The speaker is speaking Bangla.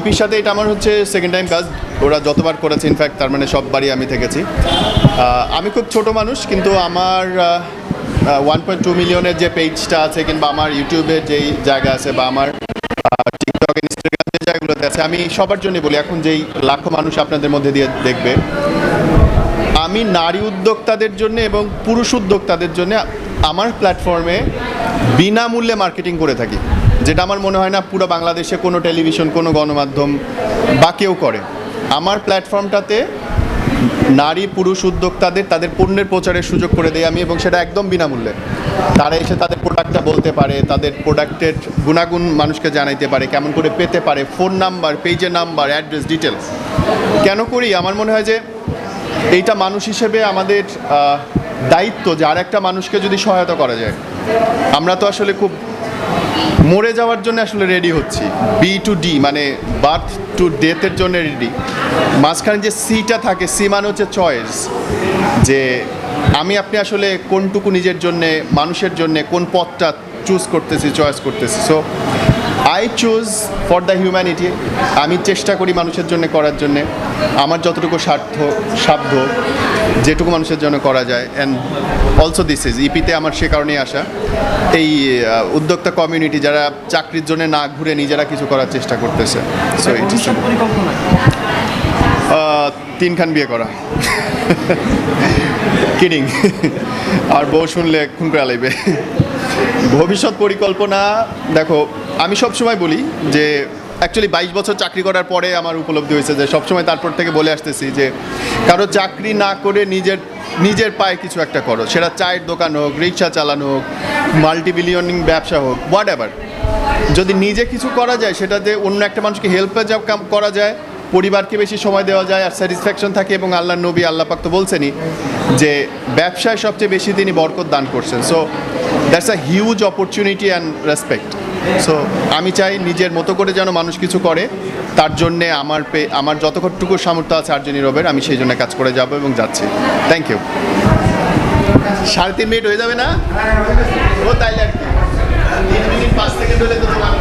ইপির সাথে এটা আমার হচ্ছে সেকেন্ড টাইম কাজ। ওরা যতবার করেছে ইনফ্যাক্ট তার মানে সববারই আমি থেকেছি। আমি খুব ছোট মানুষ, কিন্তু আমার ওয়ান পয়েন্ট টু মিলিয়নের যে পেজটা আছে, কিংবা আমার ইউটিউবের যেই জায়গা আছে, বা আমার টিকটক ইনস্টাগ্রাম যে জায়গাগুলোতে আছে, আমি সবার জন্য বলি, এখন যেই লাখো মানুষ আপনাদের মধ্যে দিয়ে দেখবে, আমি নারী উদ্যোক্তাদের জন্য এবং পুরুষ উদ্যোক্তাদের জন্য আমার প্ল্যাটফর্মে বিনামূল্যে মার্কেটিং করে থাকি। যেটা আমার মনে হয় না পুরো বাংলাদেশে কোনো টেলিভিশন, কোনো গণমাধ্যম বা কেউ করে। আমার প্ল্যাটফর্মটাতে নারী, পুরুষ উদ্যোক্তাদের তাদের পণ্যের প্রচারের সুযোগ করে দেয় আমি এবং সেটা একদম বিনামূল্যে। তারা এসে তাদের প্রোডাক্টটা বলতে পারে, তাদের প্রোডাক্টের গুণাগুণ মানুষকে জানাইতে পারে, কেমন করে পেতে পারে ফোন নাম্বার পেজের নাম্বার অ্যাড্রেস ডিটেলস কেন করি? আমার মনে হয় যে এইটা মানুষ হিসেবে আমাদের দায়িত্ব যে আর একটা মানুষকে যদি সহায়তা করা যায়। আমরা তো আসলে খুব মরে যাওয়ার জন্য আসলে রেডি হচ্ছি। বি টু ডি মানে বার্থ টু ডেথের জন্য রেডি মাঝখানে যে সিটা থাকে সি মানে হচ্ছে চয়েস যে আমি, আপনি আসলে কোনটুকু নিজের জন্যে, মানুষের জন্যে কোন পথটা চুজ করতেছি চয়েস করতেছি। So I choose for the humanity আমি চেষ্টা করি মানুষের জন্য করার জন্যে। আমার যতটুকু স্বার্থ সাধ্য যেটুকু মানুষের জন্য করা যায়। অ্যান্ড অলসো দিস ইজ ইপিতে আমার সে কারণেই আসা। এই উদ্যোক্তা কমিউনিটি যারা চাকরির জন্য না ঘুরে নিজেরা কিছু করার চেষ্টা করতেছে। সো তিনখান বিয়ে করা। কিডিং আর বউ শুনলে খুন করে লাইবে ভবিষ্যৎ পরিকল্পনা দেখো আমি সব সময় বলি যে অ্যাকচুয়ালি বাইশ বছর চাকরি করার পরে আমার উপলব্ধি হয়েছে যে, সবসময় তারপর থেকে বলে আসতেছি যে, কারও চাকরি না করে নিজের নিজের পায়ে কিছু একটা করো। সেটা চায়ের দোকান হোক, রিক্সা চালানো হোক মাল্টি বিলিয়নিং ব্যবসা হোক হোয়াট এভার যদি নিজে কিছু করা যায়, সেটাতে অন্য একটা মানুষকে হেল্পে যা করা যায়, পরিবারকে বেশি সময় দেওয়া যায়, আর স্যাটিসফ্যাকশন থাকে এবং আল্লাহ নবী আল্লাহ পাক তো বলছেনই যে, ব্যবসায় সবচেয়ে বেশি তিনি বরকত দান করছেন। So that's a huge opportunity and respect so আমি চাই নিজের মতো করে যেন মানুষ কিছু করে। তার জন্যে আমার পে, আমার যতটুকু সামর্থ্য আছে আর্জেনি রবের আমি সেই জন্য কাজ করে যাব এবং যাচ্ছি। থ্যাংক ইউ সাড়ে তিন মিনিট হয়ে যাবে না? ও তাইলে আর কি। তিন মিনিট পাঁচ সেকেন্ড হলে তো তোমার